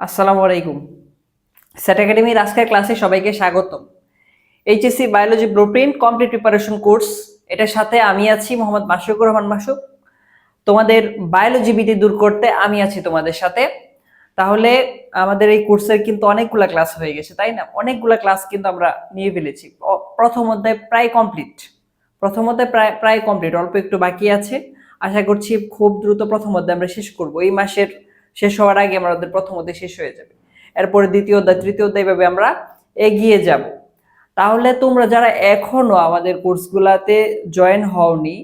আসসালামু আলাইকুম। স্যাট একাডেমির আজকের ক্লাসে সবাইকে স্বাগতম। HSC biology blueprint complete preparation course এটার সাথে আমি আছি মোহাম্মদ মাসুকুর রহমান মাসুক তোমাদের বায়োলজি ভীতি দূর করতে আমি আছি তোমাদের সাথে। তাহলে আমাদের এই কোর্সের কিন্তু অনেকগুলা ক্লাস হয়ে গেছে, তাই না? অনেকগুলা ক্লাস কিন্তু আমরা নিয়ে ফেলেছি। প্রথম অধ্যায় প্রায় কমপ্লিট প্রথম অধ্যায় প্রায় প্রায় কমপ্লিট অল্প একটু বাকি আছে। আশা করছি খুব দ্রুত প্রথম অধ্যায় আমরা শেষ করব। এই মাসের শেষ হওয়ার আগে আমাদের প্রথম অধ্যায় শেষ হয়ে যাবে। এরপরে দ্বিতীয় অধ্যায়, তৃতীয় অধ্যায় ভাবে আমরা এগিয়ে যাব। তাহলে তোমরা যারা এখনও আমাদের কোর্সগুলাতে জয়েন হওনি,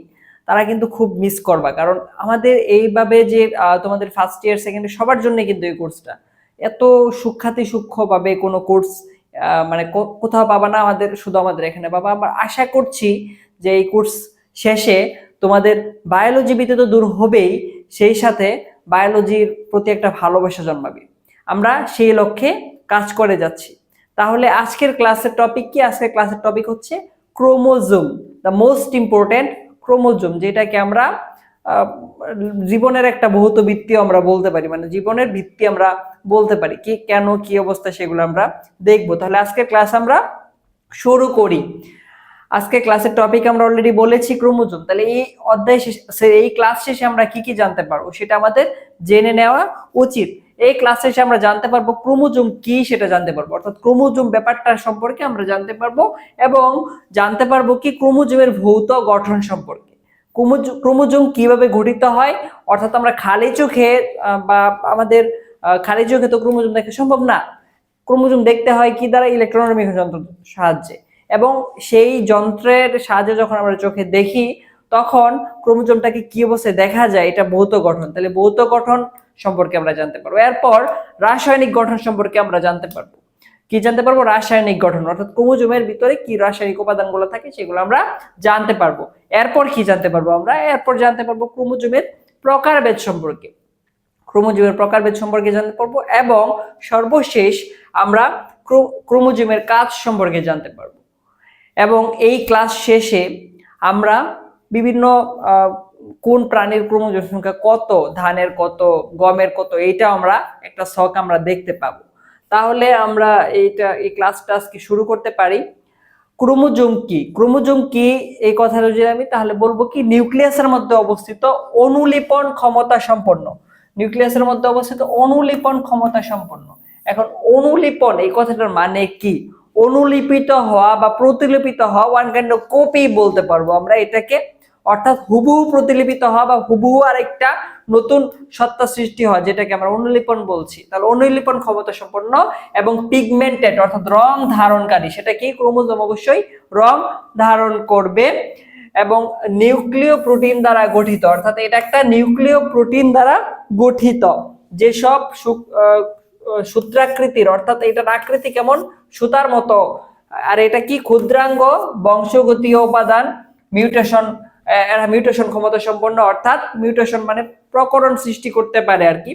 তারা কিন্তু খুব মিস করবা। কারণ আমাদের এইভাবে যে তোমাদের ফার্স্ট ইয়ার সেকেন্ড সবার জন্য কিন্তু এই কোর্সটা। এত সূক্ষাতি সূক্ষ্মভাবে কোনো কোর্স মানে কোথাও পাবা না আমাদের, শুধু আমাদের এখানে পাবা। আমরা আশা করছি যে এই কোর্স শেষে তোমাদের বায়োলজি বিতে তো দূর হবেই, সেই সাথে বায়োলজির প্রতি একটা ভালোবাসা জন্মাবে। আমরা সেই লক্ষ্যে কাজ করে যাচ্ছি। তাহলে আজকের ক্লাসের টপিক কি? আজকের ক্লাসের টপিক হচ্ছে chromosome the most important chromosome যেটাকে আমরা জীবনের একটা ভৌত ভিত্তি আমরা বলতে পারি মানে জীবনের ভিত্তি আমরা বলতে পারি, কি, কেন, কি অবস্থা সেগুলো আমরা দেখব। তাহলে আজকের ক্লাস আমরা শুরু করি। আজকে ক্লাসের টপিক আমরা অলরেডি বলেছি ক্রোমোজোম। তাহলে এই অধ্যায় শেষে এই ক্লাস শেষে আমরা কি কি জানতে পারব সেটা আমাদের জেনে নেওয়া উচিত। এই ক্লাস শেষে আমরা জানতে পারব ক্রোমোজোম কি সেটা জানতে পারব। অর্থাৎ ক্রোমোজোম ব্যাপারটা সম্পর্কে আমরা জানতে পারব এবং জানতে পারব কি ক্রোমোজোমের ভৌত গঠন সম্পর্কে। ক্রোমোজো- ক্রোমোজোম কীভাবে গঠিত হয়? অর্থাৎ আমরা খালি চোখে বা আমাদের খালি চোখে তো ক্রোমোজোম দেখা সম্ভব না। ক্রোমোজোম দেখতে হয় কি দ্বারা? ইলেকট্রনিক যন্ত্র সাহায্যে। এবং সেই যন্ত্রের সাহায্যে যখন আমরা চোখে দেখি, তখন ক্রোমোজোমটাকে কি অবস্থায় দেখা যায়, এটা ভৌত গঠন। তাহলে ভৌত গঠন সম্পর্কে আমরা জানতে পারব। এরপর রাসায়নিক গঠন সম্পর্কে আমরা জানতে পারব। কি জানতে পারব? রাসায়নিক গঠন, অর্থাৎ ক্রোমোজোমের ভিতরে কি রাসায়নিক উপাদানগুলো থাকে সেগুলো আমরা জানতে পারব। এরপর কি জানতে পারব আমরা? এরপর জানতে পারব ক্রোমোজোমের প্রকারভেদ সম্পর্কে। ক্রোমোজোমের প্রকারভেদ সম্পর্কে জানতে পারব এবং সর্বশেষ আমরা ক্রো- ক্রোমোজোমের কাজ সম্পর্কে জানতে পারব। এবং এই ক্লাস শেষে আমরা বিভিন্ন কোন প্রাণীর ক্রোমোজোম সংখ্যা কত, ধানের কত, গমের কত এইটা আমরা একটা শখ আমরা দেখতে পাবো। তাহলে আমরা এইটা, এই ক্লাসটা আজকে শুরু করতে পারি। ক্রোমোজোম কি? ক্রোমোজোম কি? এই কথাটা যদি আমি তাহলে বলব কি, নিউক্লিয়াসের মধ্যে অবস্থিত অনুলিপন ক্ষমতা সম্পন্ন। নিউক্লিয়াসের মধ্যে অবস্থিত অনুলিপন ক্ষমতা সম্পন্ন। এখন অনুলিপন, এই কথাটার মানে কি? অনুলিপিত হওয়া বা প্রতিলিপিত হওয়া ওয়ান কাইন্ড অফ কপি বলতে পারব আমরা এটাকে। অর্থাৎ হুবহু প্রতিলিপিত হওয়া বা হুবহু আরেকটা নতুন সত্তা সৃষ্টি হয় যেটাকে আমরা অনুলিপন বলছি। তাহলে অনুলিপন ক্ষমতা সম্পন্ন এবং পিগমেন্টেড অর্থাৎ রং ধারণকারী, সেটা কি? ক্রোমোজোম অবশ্যই রং ধারণ করবে এবং নিউক্লিয় প্রোটিন দ্বারা গঠিত, অর্থাৎ এটা একটা নিউক্লিয় প্রোটিন দ্বারা গঠিত। যেসব সূত্রাকৃতির, অর্থাৎ এটার আকৃতি কেমন? সুতার মতো। আর এটা কি? ক্ষুদ্রাঙ্গ বংশগতীয় উপাদান মিউটেশন এরা মিউটেশন ক্ষমতা সম্পন্ন, অর্থাৎ মিউটেশন মানে প্রকরণ সৃষ্টি করতে পারে আর কি।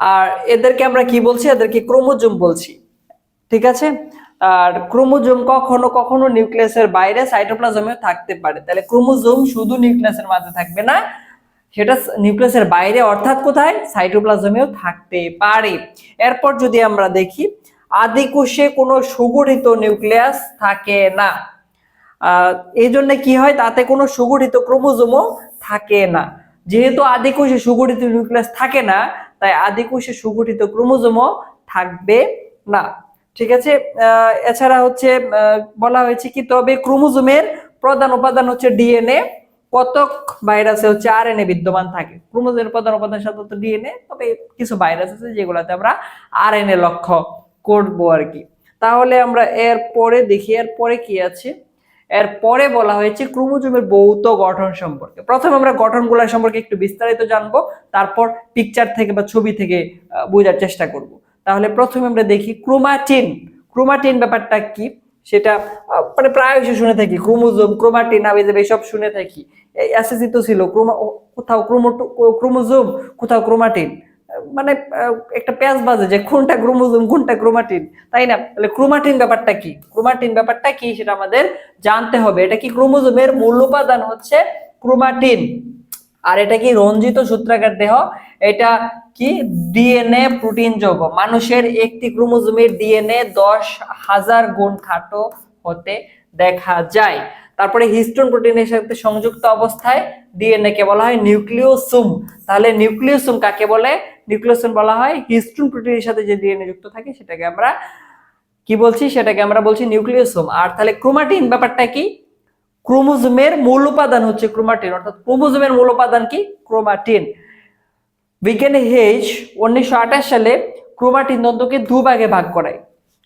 আর এদেরকে আমরা কি বলছি? এদেরকে ক্রোমোজোম বলছি। ঠিক আছে? আর ক্রোমোজোম কখনো কখনো নিউক্লিয়াসের বাইরে সাইটোপ্লাজমেও থাকতে পারে। তাহলে ক্রোমোজোম শুধু নিউক্লিয়াসের মাঝে থাকবে না, সেটা নিউক্লিয়াসের বাইরে, অর্থাৎ কোথায়? সাইটোপ্লাজমেও থাকতে পারে। এরপর যদি আমরা দেখি আদিকোষে কোনো সুগঠিত নিউক্লিয়াস থাকে না। এই জন্য কি হয়? তাতে কোনো সুগঠিত ক্রোমোজোমও থাকে না। যেহেতু আদিকোষে সুগঠিত নিউক্লিয়াস থাকে না, তাই আদিকোষে সুগঠিত ক্রোমোজোমও থাকবে না। ঠিক আছে? এছাড়া হচ্ছে বলা হয়েছে কি, তবে ক্রোমোজোমের প্রধান উপাদান হচ্ছে ডিএনএ। কতক ভাইরাসে হচ্ছে আরএনএ বিদ্যমান থাকে। ক্রোমোজোমের প্রধান উপাদান সাধারণত ডিএনএ, তবে কিছু ভাইরাস আছে যেগুলোতে আমরা আরএনএ লক্ষ্য করব আর কি। তাহলে আমরা এর পরে দেখি, এর পরে কি আছে? এর পরে বলা হয়েছে ক্রোমোজোমের ভৌত গঠন সম্পর্কে। প্রথমে আমরা গঠনগুলো সম্পর্কে একটু বিস্তারিত জানব, তারপর পিকচার থেকে বা ছবি থেকে বোঝার চেষ্টা করব। তাহলে প্রথমে আমরা দেখি ক্রোমাটিন। ক্রোমাটিন ব্যাপারটা কি? সেটা মানে প্রায়শই শুনে থাকি, ক্রোমোজোম, ক্রোমাটিন, আবিজাব এইসব শুনে থাকি। এসএসসি তো ছিল, ক্রোমা কোথাও ক্রোমোটো, ক্রোমোজোম, কোথাও ক্রোমাটিন। মানে একটা প্যাচ বাজে যে কোনটা ক্রোমোজোম কোনটা ক্রোমাটিন, তাই না? তাহলে ক্রোমাটিন ব্যাপারটা কি? ক্রোমাটিন ব্যাপারটা কি সেটা আমাদের জানতে হবে। এটা কি ক্রোমোজোমের মূল উপাদান হচ্ছে ক্রোমাটিন? আর এটা কি রঞ্জিত সূত্রাকার দেহ? এটা কি? ডিএনএ প্রোটিন যৌগ। মানুষের একটি ক্রোমোজোমের ডিএনএ দশ হাজার গুণ খাটো হতে দেখা যায়। তারপরে হিস্টোন প্রোটিনের সাথে সংযুক্ত অবস্থায় ডিএনএ কে বলা হয় নিউক্লিওসুম। তাহলে নিউক্লিওসুম কাকে বলে? নিউক্লিওসোম বলা হয় হিস্টোন প্রোটিনের সাথে যে ডিএনএ যুক্ত থাকে, সেটাকে আমরা কি বলছি? সেটাকে আমরা বলছি নিউক্লিওসোম আর তাহলে ক্রোমাটিন ব্যাপারটা কি? ক্রোমোজোমের মূল উপাদান হচ্ছে ক্রোমাটিন, অর্থাৎ ক্রোমোজোমের মূল উপাদান কি? ক্রোমাটিন। বিজ্ঞানী হেজ উনিশশো আঠাশ সালে ক্রোমাটিন তন্ত্রকে দু ভাগে করায়।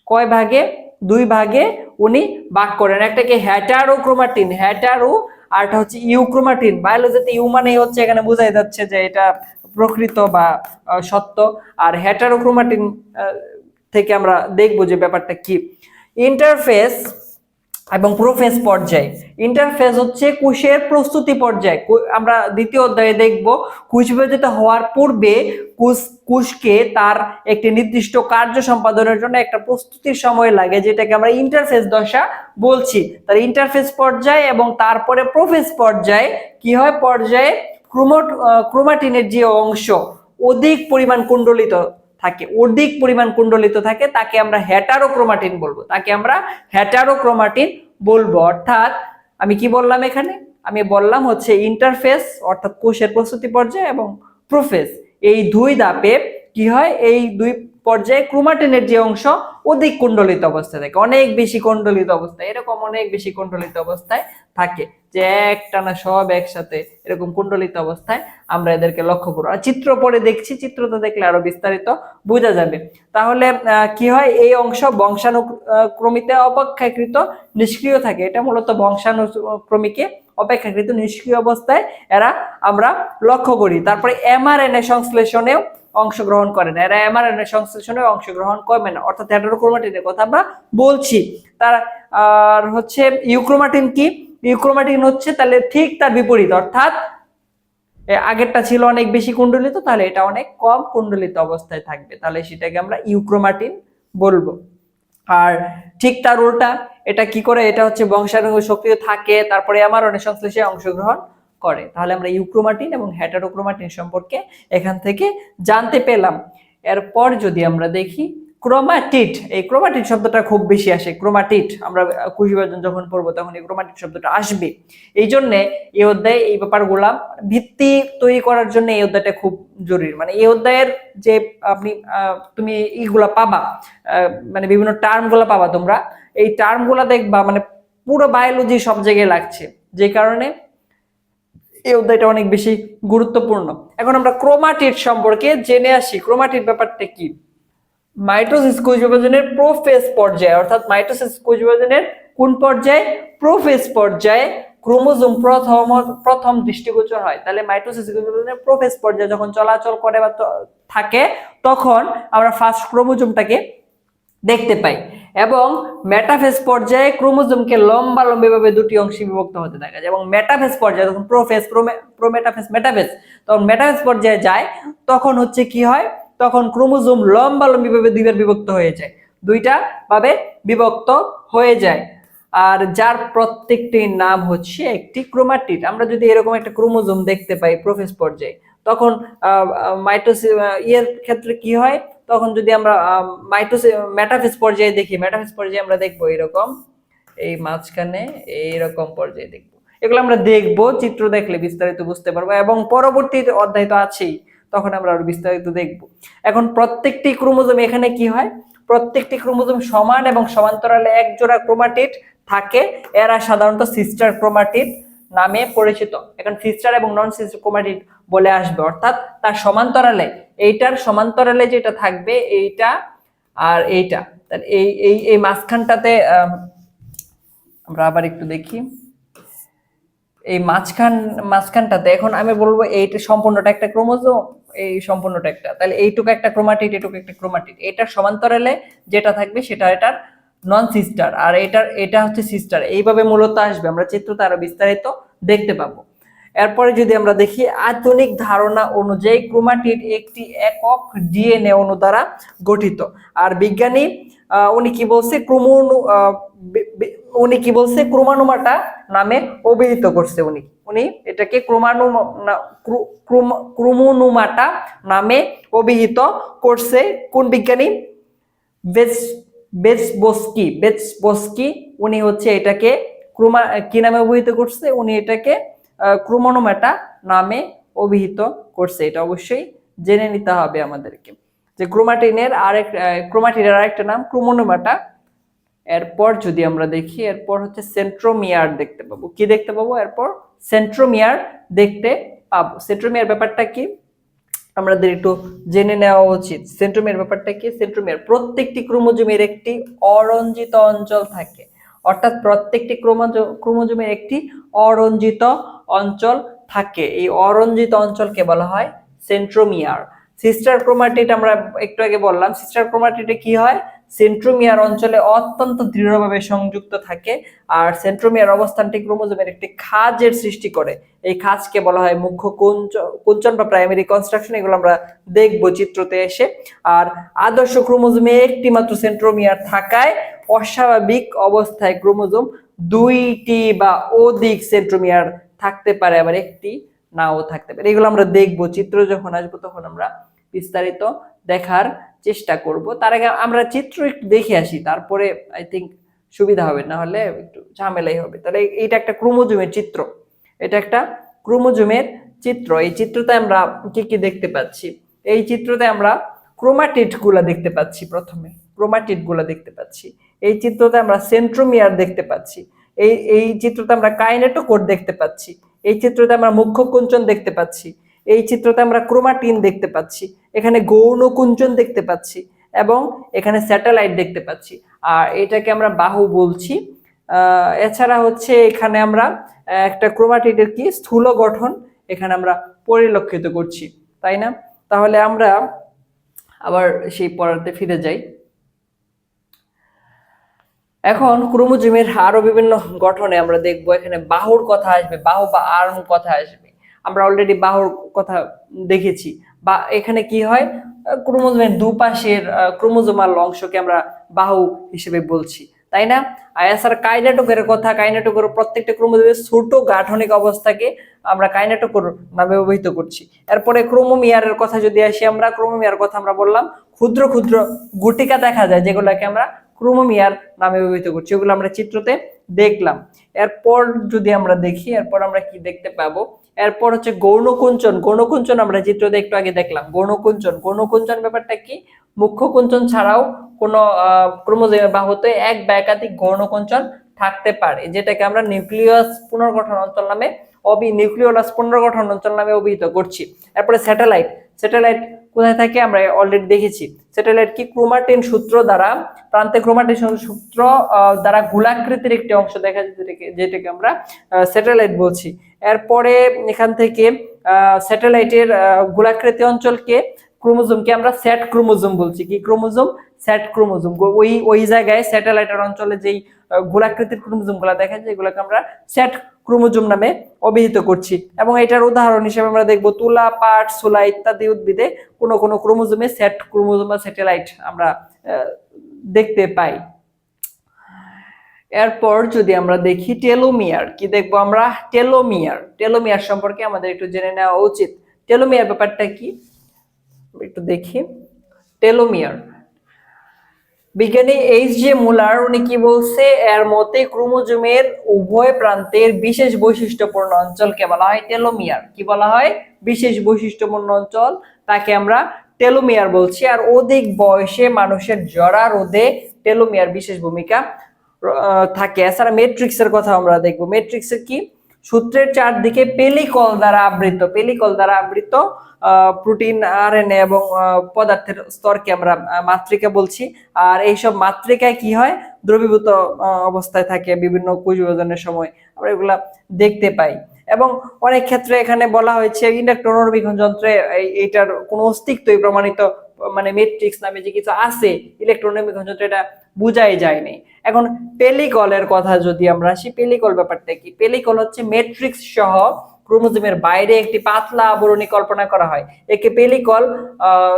কয় ভাগে? দুই ভাগে উনি ভাগ করেন। একটা একটাকে হ্যাটারো ক্রোমাটিন হ্যাটারো আর একটা হচ্ছে ইউক্রোমাটিন। বায়োলজিতে ইউ মানে হচ্ছে, এখানে বোঝাই যাচ্ছে যে এটা প্রকৃত বা সত্য। আর হ্যাটারোক্রোমাটিন থেকে আমরা দেখব যে ব্যাপারটা কি। ইন্টারফেস এবং প্রোফেস পর্যায়ে। ইন্টারফেস হচ্ছে কোষের প্রস্তুতি পর্যায়ে। আমরা দ্বিতীয় অধ্যায়ে দেখব, কোষ বিভাজিত হওয়ার পূর্বে কোষ, কোষকে তার একটি নির্দিষ্ট কার্য সম্পাদনের জন্য একটা প্রস্তুতির সময় লাগে, যেটাকে আমরা ইন্টারফেস দশা বলছি। তার ইন্টারফেস পর্যায়ে এবং তারপরে প্রোফেস পর্যায়ে। কি হয়? পর্যায়ে ক্রোমোট ক্রোমাটিনের যে অংশ, অধিক পরিমাণ কুণ্ডলিত থাকে, অধিক পরিমাণ কুণ্ডলিত থাকে, তাকে আমরা হ্যাটারোক্রোমাটিন বলব। তাকে আমরা হ্যাটারোক্রোমাটিন বলব। অর্থাৎ, আমি কি বললাম এখানে? আমি বললাম হচ্ছে ইন্টারফেস অর্থাৎ কোষের প্রস্তুতি পর্যায়ে এবং প্রোফেস এই দুই ধাপে কি হয়? এই দুই পর্যায়ে ক্রোমাটিনের যে অংশ, অধিক কুণ্ডলিত অবস্থায় থাকে। অনেক বেশি কুণ্ডলিত অবস্থায়, এরকম অনেক বেশি কুণ্ডলিত অবস্থায় থাকে যে একটানা সব একসাথে এরকম কুণ্ডলিত অবস্থায় আমরা এদেরকে লক্ষ্য করব। আর চিত্র পরে দেখছি, চিত্রটা দেখলে আরও বিস্তারিত বোঝা যাবে। তাহলে কি হয়? এই অংশ বংশানুক্রমিতে অপেক্ষাকৃত নিষ্ক্রিয় থাকে। এটা মূলত বংশানুক্রমিকে অপেক্ষাকৃত নিষ্ক্রিয় অবস্থায় এরা আমরা লক্ষ্য করি। তারপরে এমআরএনএ সংশ্লেষণেও অংশগ্রহণ করে না এরা এমআরএনএ সংশ্লেষণে অংশগ্রহণ করবে না। অর্থাৎ হেটারোক্রোমাটিনের কথা আমরা বলছি। তার, আর হচ্ছে ইউক্রোমাটিন কি? ইউক্রোমাটিন হচ্ছে তাহলে ঠিক তার বিপরীত। অর্থাৎ আগেরটা ছিল অনেক বেশি কুণ্ডলিত, তাহলে এটা অনেক কম কুণ্ডলিত অবস্থায় থাকবে। তাহলে সেটাকে আমরা ইউক্রোমাটিন বলব। আর ঠিক তার উল্টা, এটা কি করে? এটা হচ্ছে বংশাণু সক্রিয় থাকে, তারপরে আমার অনেক সংশ্লেষে অংশগ্রহণ করে। তাহলে আমরা ইউক্রোমাটিন এবং হ্যাটারোক্রোমাটিন সম্পর্কে এখান থেকে জানতে পেলাম। এরপর যদি আমরা দেখি ক্রোমাটিট এই ক্রোমাটিড শব্দটা খুব বেশি আসে ক্রোমাটিট আমরা কোষ বিভাজন যখন পড়ব তখন এই ক্রোমাটিড শব্দটা আসবে। এই জন্যে এই অধ্যায়ে এই ব্যাপারগুলা ভিত্তি তৈরি করার জন্য এই অধ্যায়টা খুব জরুরি। মানে এই অধ্যায়ের যে আপনি তুমি এইগুলা পাবা মানে বিভিন্ন টার্মগুলা পাবা তোমরা। এই টার্মগুলা দেখবা মানে পুরো বায়োলজি সব জায়গায় লাগছে। যে কারণে এই অধ্যায়টা অনেক বেশি গুরুত্বপূর্ণ। এখন আমরা ক্রোমাটিড সম্পর্কে জেনে আসি। ক্রোমাটিড ব্যাপারটা কি? মাইটোসিস কোষ বিভাজনের প্রোফেস পর্যায়ে, অর্থাৎ মাইটোসিস কোষ বিভাজনের কোন পর্যায়ে? প্রোফেস পর্যায়ে, ক্রোমোজোম প্রথম প্রথম দৃষ্টিগোচর হয়। তাহলে মাইটোসিস প্রোফেস পর্যায়ে যখন চলাচল করে বা থাকে, তখন আমরা ফার্স্ট ক্রোমোজোমটাকে দেখতে পাই। এবং মেটাফেজ পর্যায়ে ক্রোমোজোমকে লম্বা লম্বিভাবে দুটি অংশে বিভক্ত হতে দেখা যায়। এবং মেটাফেজ পর্যায়ে যখন প্রোফেজ প্রোমেটাফেজ মেটাফেজ তখন মেটাফেজ পর্যায়ে যায়, তখন হচ্ছে কি হয়? তখন ক্রোমোজোম লম্বা লম্বিভাবে দুইবার বিভক্ত হয়ে যায়। দুইটা ভাবে বিভক্ত হয়ে যায়। আর যার প্রত্যেকটির নাম হচ্ছে একটি ক্রোমাটিড। আমরা যদি এরকম একটা ক্রোমোজোম দেখতে পাই প্রোফেস পর্যায়ে, তখন মাইটোসিস ইয়ের ক্ষেত্রে কি হয়? তখন যদি আমরা মাইটোসিস মেটাফেজ পর্যায়ে দেখি মেটাফেজ পর্যায়ে আমরা দেখব এরকম, এই মাঝখানে এইরকম পর্যায়ে দেখব। এগুলো আমরা দেখব, চিত্র দেখলে বিস্তারিত বুঝতে পারব এবং পরবর্তী অধ্যায় তো আছেই, তখন আমরা আরও বিস্তারিত দেখব। এখন প্রত্যেকটি ক্রোমোজোম এখানে কি হয়? প্রত্যেকটি ক্রোমোজোম সমান এবং সমান্তরালে এক জোড়া ক্রোমাটিড থাকে, এরা সাধারণত সিস্টার ক্রোমাটিড নামে পরিচিত। এখন সিস্টার এবং নন সিস্টার ক্রোমাটিড বলে আসবে। অর্থাৎ তার সমান্তরালে, এইটার সমান্তরালে যেটা থাকবে এইটা আর এইটা। এই এই এই মাঝখানটাতে আমরা আবার একটু দেখি। এই মাঝখান, মাঝখানটাতে, এখন আমি বলব এইটা সম্পূর্ণটা একটা ক্রোমোজোম, এই সম্পূর্ণটা একটা। তাহলে এইটুকু একটা ক্রোমাটিড, এটুকু একটা ক্রোমাটিড। এটার সমান্তরালে যেটা থাকবে সেটা এটার নন সিস্টার আর এটার, এটা হচ্ছে সিস্টার এইভাবে মূলত আসবে, আমরা চিত্রতে আরও বিস্তারিত দেখতে পাবো। এরপরে যদি আমরা দেখি, আধুনিক ধারণা অনুযায়ী ক্রোমাটিড একটি একক ডিএনএ অণু দ্বারা গঠিত। আর বিজ্ঞানী উনি কি বলছে? ক্রোমোনু উনি কি বলছে? ক্রোমানোমাটা নামে অভিহিত করছে উনি। উনি এটাকে ক্রোমানু ক্রোমোনুমাটা নামে অভিহিত করছে। কোন বিজ্ঞানী? বেস, বেসবস্কি বেসবস্কি। উনি হচ্ছে এটাকে ক্রোমা, কি নামে অভিহিত করছে? উনি এটাকে ক্রোমোনোমেটা নামে অভিহিত করছে। এটা অবশ্যই জেনে নিতে হবে আমাদেরকে। যে ক্রোমাটিনের আরেক ক্রোমাটিনের আরেকটা নাম ক্রোমোনোমাটা এরপর যদি আমরা দেখি, এরপর হচ্ছে সেন্ট্রোমিয়ার দেখতে পাবো। কি দেখতে পাবো? এরপর সেন্ট্রোমিয়ার দেখতে পাবো। সেন্ট্রোমিয়ার ব্যাপারটা কি? আমাদের একটু জেনে নেওয়া উচিত। সেন্ট্রোমিয়ার ব্যাপারটা কি? সেন্ট্রোমিয়ার প্রত্যেকটি ক্রোমোজোমের একটি অরঞ্জিত অঞ্চল থাকে। অর্থাৎ প্রত্যেকটি ক্রোমোজো, ক্রোমোজোমের একটি অরঞ্জিত অঞ্চল থাকে। এই অরঞ্জিত অঞ্চলকে বলা হয় সেন্ট্রোমিয়ার। সিস্টার ক্রোমাটিড আমরা একটু আগে বললাম, সিস্টার ক্রোমাটিডে কি হয়? সেন্ট্রোমিয়ার অঞ্চলে অত্যন্ত দৃঢ়ভাবে সংযুক্ত থাকে, আর সেন্ট্রোমিয়ার অবস্থানটি ক্রোমোজোমের একটি খাজের সৃষ্টি করে। এই খাজকে বলা হয় মুখ্য কুঞ্চ- কুঞ্চন বা প্রাইমারি কনস্ট্রাকশন, এগুলো আমরা দেখব চিত্রতে এসে। আর আদর্শ ক্রোমোজোমে একটি মাত্র সেন্ট্রোমিয়ার থাকায় অস্বাভাবিক অবস্থায় ক্রোমোজোম দুইটি বা অধিক সেন্ট্রোমিয়ার থাকতে পারে, আবার একটি নাও থাকতে পারে। এগুলো আমরা দেখব, চিত্র যখন আসব তখন আমরা বিস্তারিত দেখার চেষ্টা করব। তার আগে আমরা চিত্র একটু দেখে আসি, তারপরে আই থিঙ্ক সুবিধা হবে না হলে একটু ঝামেলাই হবে। তাহলে এইটা একটা ক্রোমোজোমের চিত্র। এটা একটা ক্রোমোজোমের চিত্র। এই চিত্রতে আমরা কি কি দেখতে পাচ্ছি? এই চিত্রতে আমরা ক্রোমাটিডগুলা দেখতে পাচ্ছি প্রথমে। ক্রোমাটিডগুলা দেখতে পাচ্ছি। এই চিত্রতে আমরা সেন্ট্রোমিয়ার দেখতে পাচ্ছি। এই এই চিত্রতে আমরা কাইনেটোকোড দেখতে পাচ্ছি। এই চিত্রতে আমরা মুখ্য কুঞ্চন দেখতে পাচ্ছি। এই চিত্রতে আমরা ক্রোমাটিন দেখতে পাচ্ছি, এখানে গৌণ কুঞ্চন দেখতে পাচ্ছি এবং এখানে স্যাটেলাইট দেখতে পাচ্ছি। আর এটাকে আমরা বাহু বলছি। এছাড়া হচ্ছে এখানে আমরা একটা ক্রোমাটিডের কি স্থূল গঠন এখানে আমরা পরিলক্ষিত করছি, তাই না? তাহলে আমরা আবার সেই পড়াতে ফিরে যাই। এখন ক্রোমোজোমের আরও বিভিন্ন গঠনে আমরা দেখব, এখানে বাহুর কথা আসবে, বাহু বা আর্ম কথা আসবে। আমরা অলরেডি বাহুর কথা দেখেছি। বা এখানে কি হয়? ক্রোমোজোমের দুপাশের ক্রোমোজোমাল অংশকে আমরা বাহু হিসেবে বলছি, তাই না? এছাড়া কাইনেটোকের কথা, কাইনেটোকের প্রত্যেকটা ক্রোমোজোমের ছোট গাঠনিক অবস্থাকে আমরা কাইনেটোকোর নামে অভিহিত করছি। এরপরে ক্রোমোমিয়ারের কথা যদি আসি আমরা, ক্রোমোমিয়ার কথা আমরা বললাম, ক্ষুদ্র ক্ষুদ্র গুটিকা দেখা যায়, যেগুলোকে আমরা ক্রোমোমিয়ার নামে অভিহিত করছি, ওগুলো আমরা চিত্রতে দেখলাম। এরপর যদি আমরা দেখি, এরপর আমরা কি দেখতে পাবো? এরপর হচ্ছে গৌণকুঞ্চন। গৌণকুঞ্চন আমরা চিত্রতে একটু আগে দেখলাম। গৌণকুঞ্চন। গৌণকুঞ্চন ব্যাপারটা কি? মুখ্য কুঞ্চন ছাড়াও কোনো ক্রোমোজোমের বাহুতে এক বা একাধিক গৌণকুঞ্চন থাকতে পারে, যেটাকে আমরা নিউক্লিয়াস পুনর্গঠন অঞ্চল নামে অবি নিউক্লিওলাস পুনর্গঠন অঞ্চল নামে অভিহিত করছি। এরপরে স্যাটেলাইট। স্যাটেলাইট কোথায় থাকে আমরা অলরেডি দেখেছি। স্যাটেলাইট কি ক্রোমাটিন সূত্র দ্বারা, প্রান্তে ক্রোমাটিন সূত্র দ্বারা গোলাকৃতির একটি অংশ দেখা যায়, যেটাকে আমরা স্যাটেলাইট বলছি। এরপরে এখান থেকে স্যাটেলাইটের গোলাকৃতি অঞ্চলকে, ক্রোমোজোমকে আমরা স্যাট ক্রোমোজোম বলছি। কি ক্রোমোজোম? স্যাট ক্রোমোজোম। ওই ওই জায়গায় স্যাটেলাইটের অঞ্চলে যেই গোলাকৃতির ক্রোমোজোমগুলা দেখা যায়, এগুলোকে আমরা স্যাট ক্রোমোজোম নামে অভিহিত করছি। এবং এটার উদাহরণ হিসেবে আমরা দেখব তুলা, পাট, সোলা ইত্যাদি উদ্ভিদে কোনো কোনো ক্রোমোজোমে স্যাট ক্রোমোজোম বা স্যাটেলাইট আমরা দেখতে পাই। এরপর যদি আমরা দেখি টেলোমিয়ার, কি দেখব আমরা? টেলোমিয়ার। টেলোমিয়ার সম্পর্কে আমাদের একটু জেনে নেওয়া উচিত। টেলোমিয়ার ব্যাপারটা কি? একটু দেখি। টেলোমিয়ার। বিজ্ঞানী এইচ জে মুলার, উনি কি বলছে, এর মতে ক্রোমোজোমের উভয় প্রান্তের বিশেষ বৈশিষ্ট্যপূর্ণ অঞ্চলকে বলা হয় টেলোমিয়ার। কি বলা হয়? বিশেষ বৈশিষ্ট্যপূর্ণ অঞ্চল, তাকে আমরা টেলোমিয়ার বলছি। আর অধিক বয়সে মানুষের জরা রোধে টেলোমিয়ার বিশেষ ভূমিকা থাকে। এছাড়া মেট্রিক্সের কথা আমরা দেখব। মেট্রিক্সের কি? সূত্রের চারদিকে পেলিকল দ্বারা আবৃত, পেলিকল দ্বারা আবৃত প্রোটিন, আরএনএ এবং পদার্থের স্তরকে আমরা মাতৃকা বলছি। আর এইসব মাতৃকায় কি হয়? দ্রবীভূত অবস্থায় থাকে বিভিন্ন কোষ বিভাজনের সময়। আমরা এগুলা দেখতে পাই। এবং অনেক ক্ষেত্রে এখানে বলা হয়েছে ইলেকট্রনবিক্ষণ যন্ত্রে এই- এইটার কোনো অস্তিত্বই প্রমাণিত মানে মেট্রিক্স নামে যে কিছু আছে ইলেকট্রনবিক্ষণ যন্ত্রে এটা বোঝাই যায়নি। এখন পেলিকলের কথা যদি আমরা আসি পেলিকল ব্যাপারটা কি? পেলিকল হচ্ছে মেট্রিক্স সহ ক্রোমোজোমের বাইরে একটি পাতলা আবরণী কল্পনা করা হয়। একে পেলিকল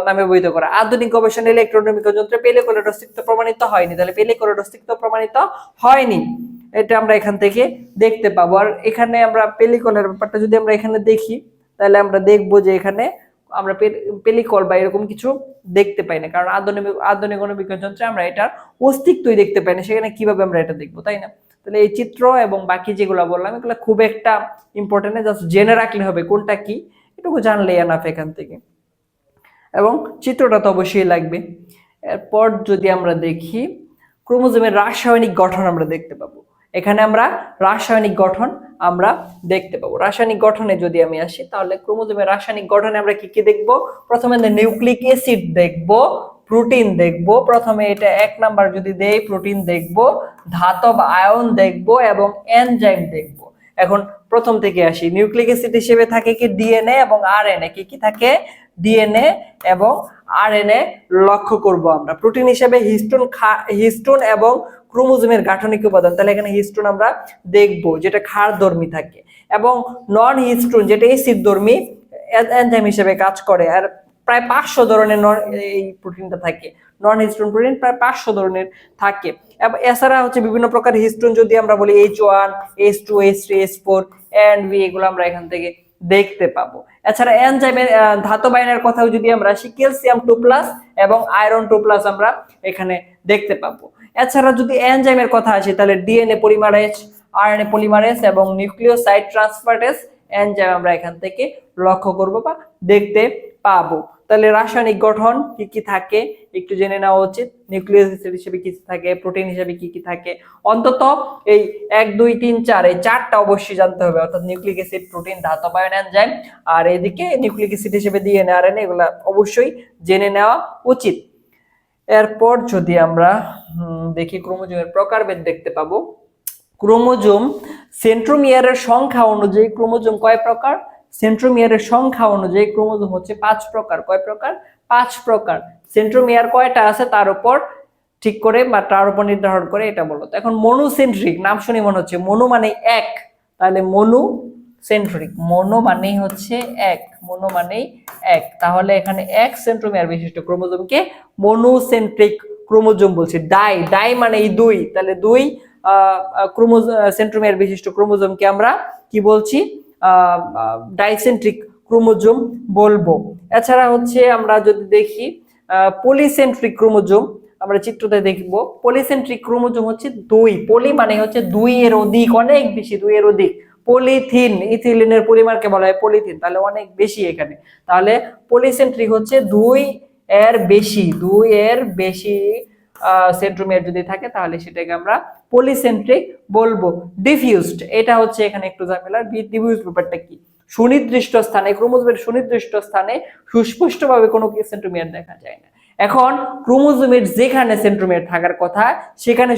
নামে অভিহিত করা আধুনিক গবেষণা ইলেকট্রনিক যন্ত্রে পেলিকলের অস্তিত্ব প্রমাণিত হয়নি। তাহলে পেলিকলের অস্তিত্ব প্রমাণিত হয়নি। এটা আমরা এখান থেকে দেখতে পাবো। আর এখানে আমরা পেলিকলের ব্যাপারটা যদি আমরা এখানে দেখি, তাহলে আমরা দেখব যে এখানে আমরা পেলিকল বা এরকম কিছু দেখতে পাই না। কারণ আধুনিক আধুনিক অনুবিজ্ঞান যন্ত্রে আমরা এটার অস্তিত্বই দেখতে পাই না। সেখানে কীভাবে আমরা এটা দেখব, তাই না? তাহলে এই চিত্র এবং বাকি যেগুলো বললাম, এগুলো খুব একটা ইম্পর্টেন্ট জাস্ট জেনে রাখলে হবে কোনটা কি, এটুকু জানলেই এনাফ এখান থেকে। এবং চিত্রটা তো অবশ্যই লাগবে। এরপর যদি আমরা দেখি, ক্রোমোজোমের রাসায়নিক গঠন আমরা দেখতে পাবো। এখানে আমরা রাসায়নিক গঠন আমরা দেখতে পাবো। রাসায়নিক গঠনে যদি আমি আসি, তাহলে ক্রোমোজোমের রাসায়নিক গঠনে আমরা কি কি দেখব? প্রথমে নিউক্লিক অ্যাসিড দেখব, প্রোটিন দেখব, প্রথমে এটা এক নাম্বার যদি দেই, প্রোটিন দেখব, ধাতব আয়ন দেখব এবং এনজাইম দেখব। এখন প্রথম থেকে আসি, নিউক্লিক অ্যাসিড হিসেবে থাকে কি ডিএনএ এবং আরএনএ? কি কি থাকে? ডিএনএ এবং আরএনএ লক্ষ্য করব আমরা। প্রোটিন হিসেবে হিস্টোন হিস্টোন এবং ক্রোমোজোমের গাঠনিক উপাদান। তাহলে এখানে হিস্টোন আমরা দেখব, যেটা ক্ষারধর্মী থাকে। এবং নন হিস্টোন যেটা এসিড ধর্মী এনজাইম হিসেবে কাজ করে। আর প্রায় পাঁচশো ধরনের নন এই প্রোটিনটা থাকে। নন হিস্টোন প্রোটিন প্রায় পাঁচশো ধরনের থাকে। এবং এছাড়া হচ্ছে বিভিন্ন প্রকার হিস্টোন যদি আমরা বলি H one H two H three H four and V এগুলো আমরা এখান থেকে দেখতে পাবো। এছাড়া এনজাইমের ধাতব আয়নের কথাও যদি আমরা আসি ক্যালসিয়াম টু প্লাস এবং আয়রন টু প্লাস আমরা এখানে দেখতে পাবো। এছাড়া যদি এনজাইমের কথা আসে, তাহলে ডিএনএ পলিমারেজ, আরএনএ পলিমারেজ এবং নিউক্লিওসাইড ট্রান্সফারেজ এনজাইম আমরা এখান থেকে লক্ষ্য করব বা দেখতে পাবো। তাহলে রাসায়নিক গঠন কি কি থাকে? একটু জেনে নেওয়া উচিত। নিউক্লিয়াস হিসেবে কি থাকে? প্রোটিন হিসেবে কি কি থাকে? অন্তত এই এক, দুই, তিন, চার, এই চারটা অবশ্যই জানতে হবে। অর্থাৎ নিউক্লিক অ্যাসিড, প্রোটিন ধাতব আয়ন এনজাইম। আর এদিকে নিউক্লিক অ্যাসিড হিসেবে ডিএনএ, আরএনএ এগুলা অবশ্যই জেনে নেওয়া উচিত। এরপর যদি আমরা দেখি ক্রোমোজোমের প্রকারভেদ দেখতে পাবো। ক্রোমোজোম সেন্ট্রোমিয়ারের সংখ্যা অনুযায়ী ক্রোমোজোম কয় প্রকার? সেন্ট্রোমিয়ারের সংখ্যা অনুযায়ী ক্রোমোজোম হচ্ছে পাঁচ প্রকার। কয় প্রকার? পাঁচ প্রকার। সেন্ট্রোমিয়ার কয়টা আছে তার উপর ঠিক করে বা তার উপর নির্ধারণ করে এটা বলো। তো এখন মনুসেন্ট্রিক নাম শুনে মনে হচ্ছে। মনো মানে এক, তাহলে মনু সেন্ট্রিক মনো মানেই হচ্ছে এক। মনো মানেই এক। তাহলে এখানে এক সেন্ট্রোমিয়ার বিশিষ্ট ক্রোমোজোমকে মনোসেন্ট্রিক ক্রোমোজোম বলছি। ডাই ডাই মানে এই দুই। তাহলে দুই ক্রোমোজোম সেন্ট্রোমিয়ার বিশিষ্ট ক্রোমোজোমকে আমরা কি বলছি? ডাইসেন্ট্রিক ক্রোমোজোম বলব। এছাড়া হচ্ছে আমরা যদি দেখি পলিসেন্ট্রিক ক্রোমোজোম, আমরা চিত্রতে দেখব। পলিসেন্ট্রিক ক্রোমোজোম হচ্ছে দুই। পলি মানে হচ্ছে দুই এর অধিক, অনেক বেশি দুই এর অধিক। পলিথিন, ইথিলিনের পরিমাণকে বলা হয় পলিথিন, তাহলে অনেক বেশি এখানে। তাহলে পলিসেন্ট্রিক হচ্ছে দুই এর বেশি, দুই এর বেশি সেন্ট্রোমিয়ার যদি থাকে, তাহলে সেটাকে আমরা পলিসেন্ট্রিক বলব। ডিফিউজড এটা হচ্ছে এখানে একটু ঝামেলার ডিফিউজ ব্যাপারটা কি? সুনির্দিষ্ট স্থানে, ক্রোমোজোমের সুনির্দিষ্ট স্থানে সুস্পষ্টভাবে কোনো সেন্ট্রোমিয়ার দেখা যায় না। এখন ক্রোমোজোমের যেখানে সেন্ট্রোমিয়ার থাকার কথা, সেখানে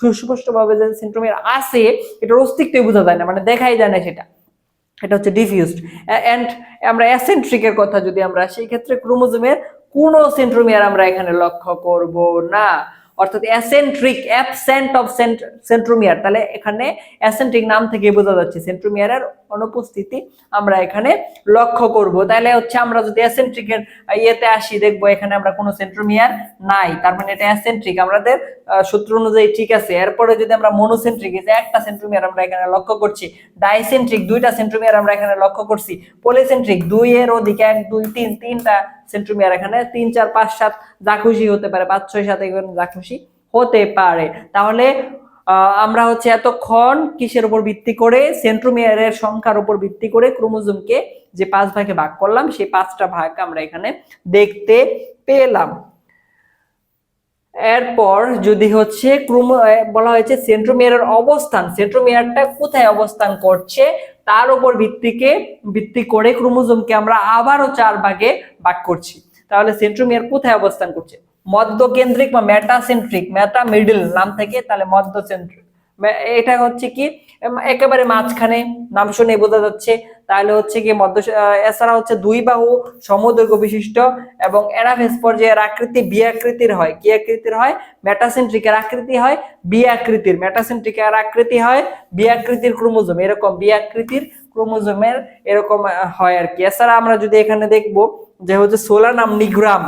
সুস্পষ্টভাবে যে সেন্ট্রোমিয়ার আছে, এটার অস্তিত্বই বোঝা যায় না মানে দেখাই যায় না সেটা। এটা হচ্ছে ডিফিউজড অ্যান্ড আমরা অ্যাসেন্ট্রিকের কথা যদি আমরা, সেই ক্ষেত্রে ক্রোমোজোমের কোনো সেন্ট্রোমিয়ার আমরা এখানে লক্ষ্য করব না। অর্থাৎ অ্যাসেন্ট্রিক অ্যাবসেন্ট অফ সেন্ট্রোমিয়ার তাহলে এখানে অ্যাসেন্ট্রিক নাম থেকে বোঝা যাচ্ছে। সেন্ট্রোমিয়ারের অনুপস্থিতি আমরা এখানে লক্ষ্য করব। তাহলে হচ্ছে আমরা যদি অ্যাসেন্ট্রিকের ইয়েতে আসি, দেখব এখানে আমরা কোনো সেন্ট্রোমিয়ার নাই। তার মানে এটা অ্যাসেন্ট্রিক আমাদের সূত্র অনুযায়ী ঠিক আছে। এরপরে যদি আমরা মনোসেন্ট্রিক যে একটা সেন্ট্রোমিয়ার আমরা এখানে লক্ষ্য করছি ডাইসেন্ট্রিক দুইটা সেন্ট্রোমিয়ার আমরা এখানে লক্ষ্য করছি। পলিসেন্ট্রিক দুই এর অধিক এক, দুই, তিন, তিনটা সেন্ট্রোমিয়ার এখানে তিন, চার, পাঁচ, সাত, যা খুশি হতে পারে, পাঁচ, ছয়, সাত যা খুশি হতে পারে। তাহলে আমরা হচ্ছে এতক্ষণ কিসের উপর ভিত্তি করে সেন্ট্রোমিয়ারের সংখ্যার উপর ভিত্তি করে ক্রোমোজোমকে যে পাঁচ ভাগে ভাগ করলাম, সেই পাঁচটা ভাগ আমরা এখানে দেখতে পেলাম। এরপর যদি হচ্ছে ক্রোমো বলা হয়েছে সেন্ট্রোমিয়ারের অবস্থান সেন্ট্রোমিয়ারটা কোথায় অবস্থান করছে? তার উপর ভিত্তিকে, ভিত্তি করে ক্রোমোজোমকে আমরা আবারও চার ভাগে ভাগ করছি। তাহলে সেন্ট্রোমিয়ার কোথায় অবস্থান করছে? মধ্যকেন্দ্রিক বা মেটাসেন্ট্রিক মেটা মিডল নাম থেকে তাহলে মধ্যসেন্ট্রিক এটা হচ্ছে কি একেবারে মাঝখানে, নাম শুনে বোঝা যাচ্ছে। তাহলে হচ্ছে কি মধ্য এছাড়া হচ্ছে দুই বাহু সমদৈর্ঘ্য বিশিষ্ট এবং এনাফেস পর্যায়ের আকৃতি বি আকৃতির হয়। কি আকৃতির হয়? মেটাসেন্ট্রিকের আকৃতি হয়, বি আকৃতির। মেটাসেন্ট্রিকের আকৃতি হয়, বি আকৃতির ক্রোমোজোম। এরকম বি আকৃতির ক্রোমোজোমের এরকম হয় আর কি। এছাড়া আমরা যদি এখানে দেখব যে হচ্ছে সোলার নাম নিগ্রাম।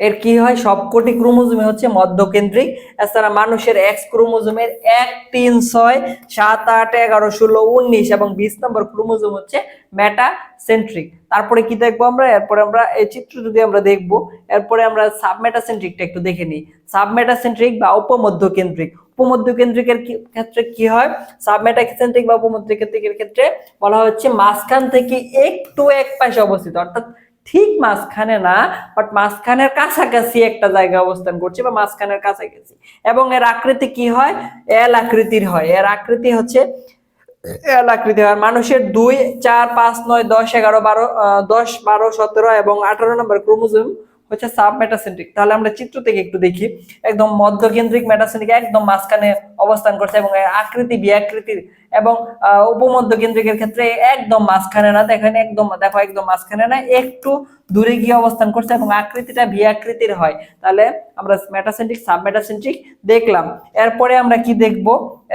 এর কি হয়? সবকটি ক্রোমোজোমে হচ্ছে মধ্যকেন্দ্রিক। এছাড়া মানুষের এক্স ক্রোমোজোমের এক তিন ছয়, সাত আট, এগারো, ষোলো, উনিশ এবং বিশ নম্বর ক্রোমোজোম হচ্ছে মেটা সেন্ট্রিক তারপরে কি দেখব আমরা? এরপরে আমরা এই চিত্র যদি আমরা দেখব, এরপরে আমরা সাবমেটা সেন্ট্রিকটা একটু দেখে নিই। সাবমেটা সেন্ট্রিক বা উপমধ্যকেন্দ্রিক। উপমধ্যকেন্দ্রিকের ক্ষেত্রে কি হয়? সাবমেটা সেন্ট্রিক বা উপমধ্যকেন্দ্রিকের ক্ষেত্রে বলা হচ্ছে মাঝখান থেকে একটু এক পাশে অবস্থিত। অর্থাৎ ঠিক মাঝখানে না বাট মাঝখানের কাছাকাছি একটা জায়গা অবস্থান করছে বা মাঝখানের কাছাকাছি। এবং এর আকৃতি কি হয়? এল আকৃতির হয়। এর আকৃতি হচ্ছে এল আকৃতি হয়। মানুষের দুই, চার, পাঁচ, নয়, দশ, এগারো, বারো দশ, বারো, সতেরো এবং আঠারো নম্বর ক্রোমোজোম হচ্ছে সাব মেটাসেন্ট্রিক তাহলে আমরা চিত্র থেকে একটু দেখি। একদম মধ্যকেন্দ্রিক মেটাসেন্ট্রিক একদম মাঝখানে অবস্থান করছে এবং আকৃতি বি আকৃতির এবং উপমধ্যকেন্দ্রিকের ক্ষেত্রে একদম মাঝখানে না। দেখেন একদম, দেখো একদম মাঝখানে না। একটু দূরে গিয়ে অবস্থান করছে এবং আকৃতিটা ভি আকৃতির হয়। তাহলে আমরা মেটাসেন্ট্রিক সাব মেটাসেন্ট্রিক দেখলাম। এরপরে আমরা কি দেখব?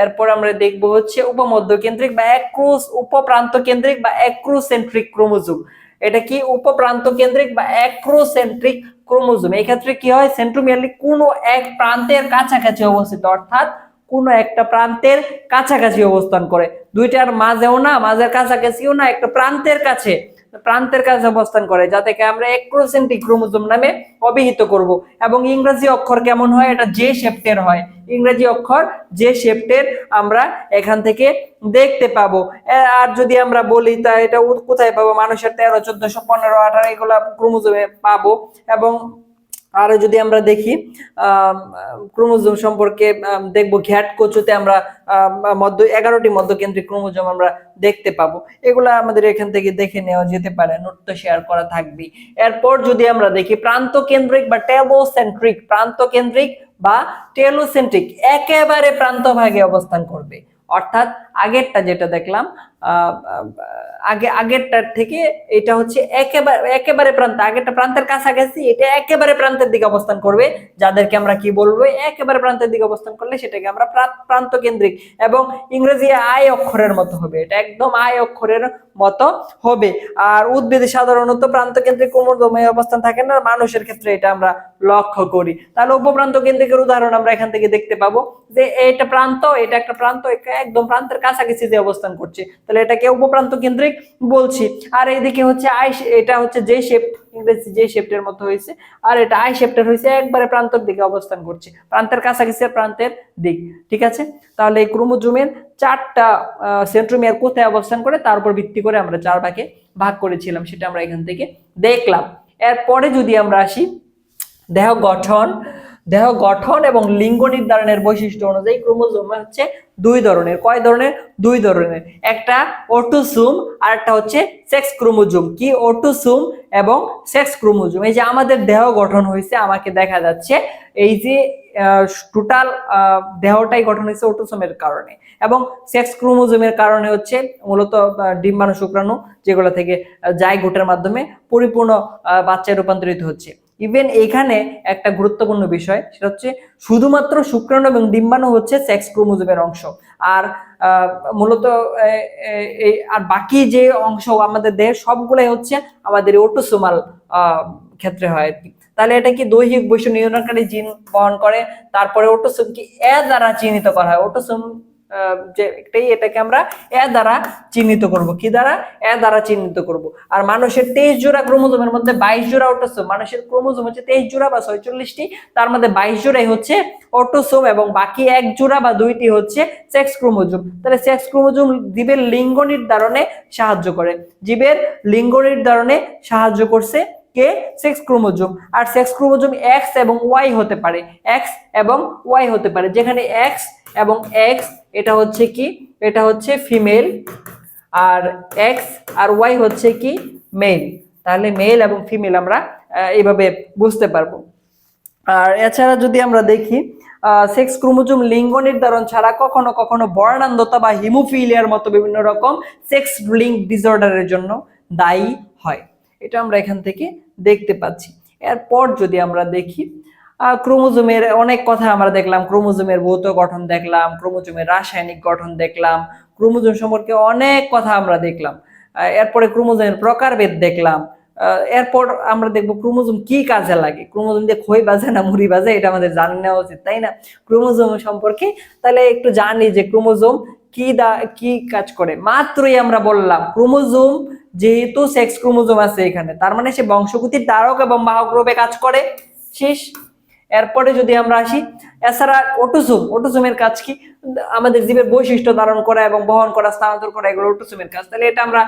এরপরে আমরা দেখব হচ্ছে উপমধ্যকেন্দ্রিক বা একক্রুস উপপ্রান্ত কেন্দ্রিক বা অ্যাক্রোসেন্ট্রিক ক্রোমোজোম। এটা কি উপপ্রান্ত কেন্দ্রিক বা অ্যাক্রোসেন্ট্রিক ক্রোমোজোম এই ক্ষেত্রে কি হয়? সেন্ট্রোমিয়ারলি কোনো এক প্রান্তের কাছাকাছি অবস্থিত, অর্থাৎ কোনো একটা প্রান্তের কাছাকাছি অবস্থান করে। দুইটার মাঝেও না, মাঝের কাছাকাছিও না, একটা প্রান্তের কাছে প্রান্তের কাছে অবস্থান করে যাতে আমরা অ্যাক্রোসেন্ট্রিক ক্রোমোজোম নামে অভিহিত করব। এবং ইংরেজি অক্ষর কেমন হয়? এটা যে শেপটের হয়। ইংরেজি অক্ষর যে শেপটের আমরা এখান থেকে দেখতে পাবো। আর যদি আমরা বলি, তা এটা কোথায় পাবো? মানুষের তেরো, চোদ্দশো পনেরো, আঠারো, এগুলো ক্রোমোজোমে পাবো। এবং আরও যদি আমরা দেখি ক্রোমোজোম সম্পর্কে দেখব ঘ্যাট কচুতে আমরা আম, মধ্য এগারোটি মধ্যকেন্দ্রিক ক্রোমোজোম আমরা দেখতে পাবো। এগুলা আমাদের এখান থেকে দেখে নেওয়া যেতে পারে নোট শেয়ার করা থাকবে এরপর যদি আমরা দেখি প্রান্ত কেন্দ্রিক বা টেলোসেন্ট্রিক প্রান্ত কেন্দ্রিক বা টেলোসেন্ট্রিক একেবারে প্রান্ত ভাগে অবস্থান করবে। অর্থাৎ আগেরটা যেটা দেখলাম আগে, আগেরটার থেকে এটা হচ্ছে একেবারে একেবারে প্রান্ত, আগেরটা প্রান্তের কাছাকাছি, এটা একেবারে প্রান্তের দিকে অবস্থান করবে। যাদেরকে আমরা কি বলব? একেবারে প্রান্তের দিকে অবস্থান করলে সেটাকে আমরা প্রান্ত কেন্দ্রিক এবং ইংরেজি আয় অক্ষরের মতো হবে। এটা একদম আয় অক্ষরের মতো হবে। আর উদ্ভিদে সাধারণত প্রান্ত কেন্দ্রিক ক্রোমোজোমে অবস্থান থাকে না, মানুষের ক্ষেত্রে এটা আমরা লক্ষ্য করি। তাহলে উপপ্রান্ত কেন্দ্রিকের উদাহরণ আমরা এখান থেকে দেখতে পাবো যে এটা প্রান্ত, এটা একটা প্রান্ত একদম প্রান্তের কাছাকাছি যে অবস্থান করছে। তাহলে এটাকে উপপ্রান্ত কেন্দ্রিক বলছি। আর এইদিকে হচ্ছে আই এটা হচ্ছে যে শেপ ইংরেজি যে শেপটের মতো হয়েছে। আর এটা আই শেপটের হয়েছে একবারে প্রান্তর দিকে অবস্থান করছে। প্রান্তের কাছাকাছি প্রান্তের দিক, ঠিক আছে? তাহলে এই ক্রোমোজোমের চারটা সেন্ট্রোমিয়ার কোথায় অবস্থান করে, তার উপর ভিত্তি করে আমরা চার ভাগে ভাগ করেছিলাম, সেটা আমরা এখান থেকে দেখলাম। এরপরে যদি আমরা আসি, দেহ গঠন দেহ গঠন এবং লিঙ্গ নির্ধারণের বৈশিষ্ট্য অনুযায়ী ক্রোমোজোম হচ্ছে দুই ধরনের। কয় ধরনের? দুই ধরনের। একটা অটোসোম আর একটা হচ্ছে সেক্স ক্রোমোজোম। কি অটোসোম এবং সেক্স ক্রোমোজোম? এই যে আমাদের দেহ গঠন হয়েছে, আমাকে দেখা যাচ্ছে। এই যে টোটাল দেহটাই গঠন হয়েছে অটোসোমের কারণে এবং সেক্স ক্রোমোজোমের কারণে হচ্ছে মূলত ডিম্বাণু শুক্রাণু যেগুলো থেকে জাইগোটের মাধ্যমে পরিপূর্ণ বাচ্চায় রূপান্তরিত হচ্ছে। ইভেন এখানে একটা গুরুত্বপূর্ণ বিষয়, সেটা হচ্ছে শুধুমাত্র শুক্রাণু এবং ডিম্বাণু হচ্ছে সেক্স ক্রোমোজোমের অংশ। আর মূলত এই আর বাকি যে অংশ আমাদের দেহের সবগুলাই হচ্ছে আমাদের অটোসোমাল ক্ষেত্রে হয়। আর কি তাহলে এটা কি দৈহিক বৈশ্য নিয়ন্ত্রণকারী জিন বহন করে? তারপরে অটোসোম কি এ দ্বারা চিহ্নিত করা হয়। অটোসোম আহ, যে একটাই এটাকে আমরা এ দ্বারা চিহ্নিত করব। কি দ্বারা? এ দ্বারা চিহ্নিত করব। আর মানুষের তেইশ জোড়া ক্রোমোজোমের মধ্যে বাইশ জোড়া অটোসোম মানুষের ক্রোমোজোম হচ্ছে তেইশ জোড়া বা ছয়চল্লিশটি তার মধ্যে বাইশ জোড়াই হচ্ছে অটোসোম এবং বাকি এক জোড়া বা দুইটি হচ্ছে সেক্স ক্রোমোজোম তাহলে সেক্স ক্রোমোজোম জীবের লিঙ্গ নির্ধারণে সাহায্য করে। জীবের লিঙ্গ নির্ধারণে সাহায্য করছে কে? সেক্স ক্রোমোজোম আর সেক্স ক্রোমোজোম এক্স এবং ওয়াই হতে পারে। এক্স এবং ওয়াই হতে পারে। যেখানে এক্স এবং এক্স এটা হচ্ছে কি? এটা হচ্ছে ফিমেল আর এক্স আর ওয়াই হচ্ছে কি? মেল তাহলে মেল এবং ফিমেল আমরা এইভাবে বুঝতে পারব। আর এছাড়া যদি আমরা দেখি সেক্স ক্রোমোজোম লিঙ্গ নির্ধারণ ছাড়া কখনো কখনো বর্ণান্ধতা বা হিমোফিলিয়ার মতো বিভিন্ন রকম সেক্স লিঙ্ক ডিসঅর্ডারের জন্য দায়ী হয়। এটা আমরা এখান থেকে দেখতে পাচ্ছি। এরপর যদি আমরা দেখি ক্রোমোজোমের অনেক কথা আমরা দেখলাম, ক্রোমোজোমের ভৌত গঠন দেখলাম, ক্রোমোজোমের রাসায়নিক গঠন দেখলাম, ক্রোমোজোম সম্পর্কে অনেক কথা আমরা দেখলাম। এরপরে ক্রোমোজোমের প্রকারভেদ দেখলাম। এরপর আমরা দেখব ক্রোমোজোম কি কাজে লাগে। ক্রোমোজোম দিয়ে খই বাজে না মুড়ি বাজে, এটা আমাদের জানে নেওয়া উচিত, তাই না? ক্রোমোজোম সম্পর্কে তাহলে একটু জানি যে ক্রোমোজোম কি দা, কি কাজ করে। মাত্রই আমরা বললাম, ক্রোমোজোম যেহেতু সেক্স ক্রোমোজোম আছে এখানে, তার মানে সে বংশগতির দ্বারক এবং বাহক রূপে কাজ করে। শেষ। এরপরে যদি আমরা আসি এছাড়া অটোজুম অটোজুমের কাজ কি? আমাদের জীবের বৈশিষ্ট্য ধারণ করা এবং বহন করা, স্থানান্তর করা, এগুলো অটোজোমের কাজ। তাহলে এটা আমরা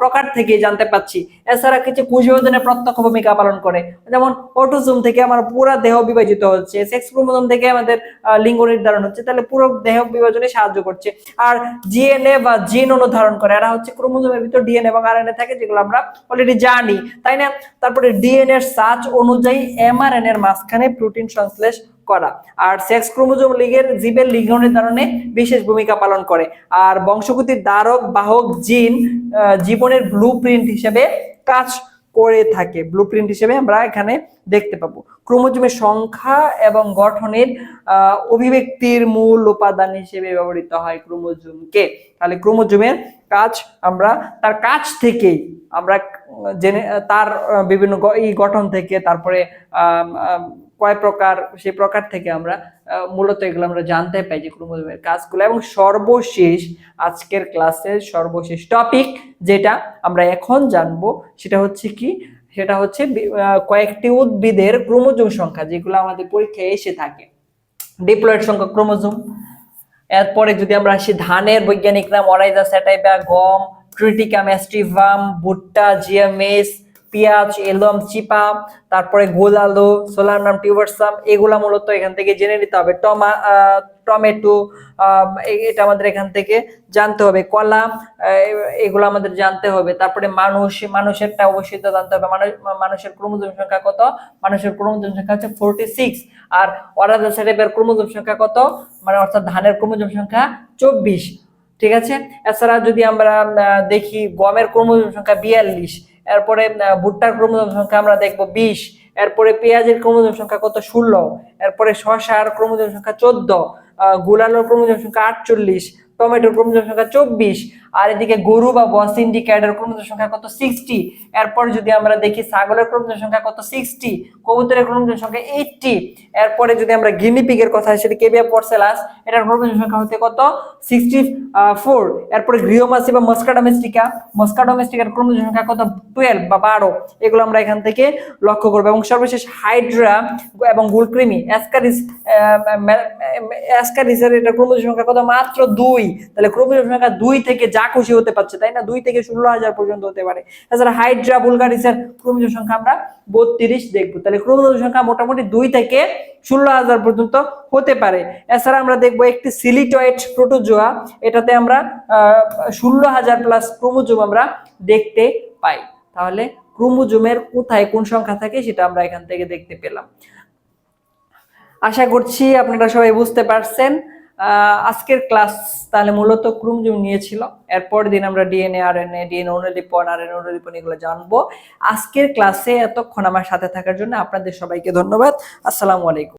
প্রকার থেকে জানতে পাচ্ছি। এছাড়া কিছু কুশবিভাজনে প্রত্যক্ষ ভূমিকা পালন করে। যেমন অটোজোম থেকে আমার পুরো দেহ বিভাজিত হচ্ছে সেক্স ক্রোমোজোম থেকে আমাদের লিঙ্গ নির্ধারণ হচ্ছে, তাহলে পুরো দেহ বিভাজনে সাহায্য করছে। আর জিএনএ বা জিন অনুধারণ করে, এরা হচ্ছে ক্রোমোজোমের ভিতর ডিএনএ এবং আরএনএ থাকে, যেগুলো আমরা অলরেডি জানি, তাই না? তারপরে ডিএনএ এর সাচ অনুযায়ী এমআরএনএ এর মাঝখানে প্রোটিন সংশ্লেষ করা। আর সেক্স ক্রোমোজোম লিগের জীবের লিঙ্গ নির্ধারণে বিশেষ ভূমিকা পালন করে। আর বংশগতির দ্বারক বাহক, জিন জীবনের ব্লু প্রিন্ট হিসেবে কাজ করে থাকে। ব্লু প্রিন্ট হিসেবে আমরা এখানে দেখতে পাবো। ক্রোমোজোমের সংখ্যা এবং গঠনের অভিব্যক্তির মূল উপাদান হিসেবে ব্যবহৃত হয় ক্রোমোজোমকে তাহলে ক্রোমোজোমের কাজ আমরা, তার কাজ থেকেই আমরা জেনে, তার বিভিন্ন গঠন থেকে, তারপরে কয় প্রকার, সেই প্রকার থেকে আমরা মূলত এগুলো আমরা জানতে পাই যে ক্রোমোজোমের কাজগুলো। এবং সর্বশেষ আজকের ক্লাসের সর্বশেষ টপিক যেটা আমরা এখন জানব, সেটা হচ্ছে কি? সেটা হচ্ছে কয়েকটি উদ্ভিদের ক্রোমোজোম সংখ্যা যেগুলো আমাদের পরীক্ষায় এসে থাকে। ডিপ্লয়েড সংখ্যা ক্রোমোজোম। এরপরে যদি আমরা আসি, ধানের বৈজ্ঞানিক নাম অরাইজা স্যাটাইবা গম ট্রিটিকাম অ্যাস্টিভাম, ভুট্টা, জিএমএস পেঁয়াজ, এলম, চিপা, তারপরে গোল আলু সোলার নাম টিউবারসাম, এগুলা মূলত এখান থেকে জেনে নিতে হবে। টমা টমেটো এটা আমাদের এখান থেকে জানতে হবে। কলা এগুলো আমাদের জানতে হবে। তারপরে মানুষ, মানুষেরটা অবশ্যই তো জানতে হবে। মানুষ মানুষের ক্রোমোজোম সংখ্যা কত? মানুষের ক্রোমোজোম সংখ্যা হচ্ছে ফোরটি সিক্স আর অরাজা সাহেবের ক্রোমোজোম সংখ্যা কত? মানে অর্থাৎ ধানের ক্রোমোজোম সংখ্যা চব্বিশ। ঠিক আছে? এছাড়া যদি আমরা দেখি গমের ক্রোমোজোম সংখ্যা বিয়াল্লিশ। এরপরে ভুট্টার ক্রোমোজোম সংখ্যা আমরা দেখব বিশ, এরপরে পেঁয়াজের ক্রোমোজোম সংখ্যা কত? ষোলো, এরপরে শশার ক্রোমোজোম সংখ্যা চোদ্দ গুলালোর ক্রোমোজোম সংখ্যা আটচল্লিশ, টমেটোর ক্রোমোজোম সংখ্যা চব্বিশ আর এদিকে গরু বা বস ইন্ডিকেটার ক্রোমোজোম সংখ্যা কত? সিক্সটি এরপর যদি আমরা দেখি ছাগলের ক্রোমোজোম সংখ্যা কত? সিক্সটি কবুতরের ক্রোমোজোম সংখ্যা এইটটি এরপরে যদি আমরা গিনি পিগের কথা সেটা কেবিয়া পরসেলাস, এটার ক্রোমোজোম সংখ্যা হতে কত? সিক্সটি ফোর এরপরে গৃহমাসি বা মস্কা ডোমেস্টিকা মস্কা ডোমেস্টিকার ক্রোমোজোম সংখ্যা কত? টুয়েলভ বা বারো। এগুলো আমরা এখান থেকে লক্ষ্য করব। এবং সর্বশেষ হাইড্রা এবং গুলক্রিমি অ্যাসকারিস অ্যাসকারিসের এটা ক্রোমোজোম সংখ্যা কত? মাত্র দুই। তাহলে ক্রোমোজোম সংখ্যা দুই থেকে যা খুশি হতে পারছে, তাই না? দুই থেকে ষোলো হাজার পর্যন্ত হতে পারে। এছাড়া হাইড্রা বুলগারিসের ক্রোমোজোম সংখ্যা আমরা বত্রিশ দেখব। তাহলে ক্রোমোজোম সংখ্যা মোটামুটি দুই থেকে ষোলো হাজার পর্যন্ত হতে পারে। এছাড়া আমরা দেখব একটি সিলিটয়েড প্রোটোজোয়া। এটাতে আমরা ষোলো হাজার প্লাস ক্রোমোজোম আমরা দেখতে পাই। তাহলে ক্রোমোজোমের কোথায় কোন সংখ্যা থাকে সেটা আমরা এখান থেকে দেখতে পেলাম। আশা করছি আপনারা সবাই বুঝতে পারছেন। আজকের ক্লাস তাহলে মূলত ক্রুমজুম নিয়েছিল। এরপর দিন আমরা DNA R N A DNA অনুলিপন আর এন অনুলিপন এগুলো জানব। আজকের ক্লাসে এতক্ষণ আমার সাথে থাকার জন্য আপনাদের সবাইকে ধন্যবাদ। আসসালামু আলাইকুম।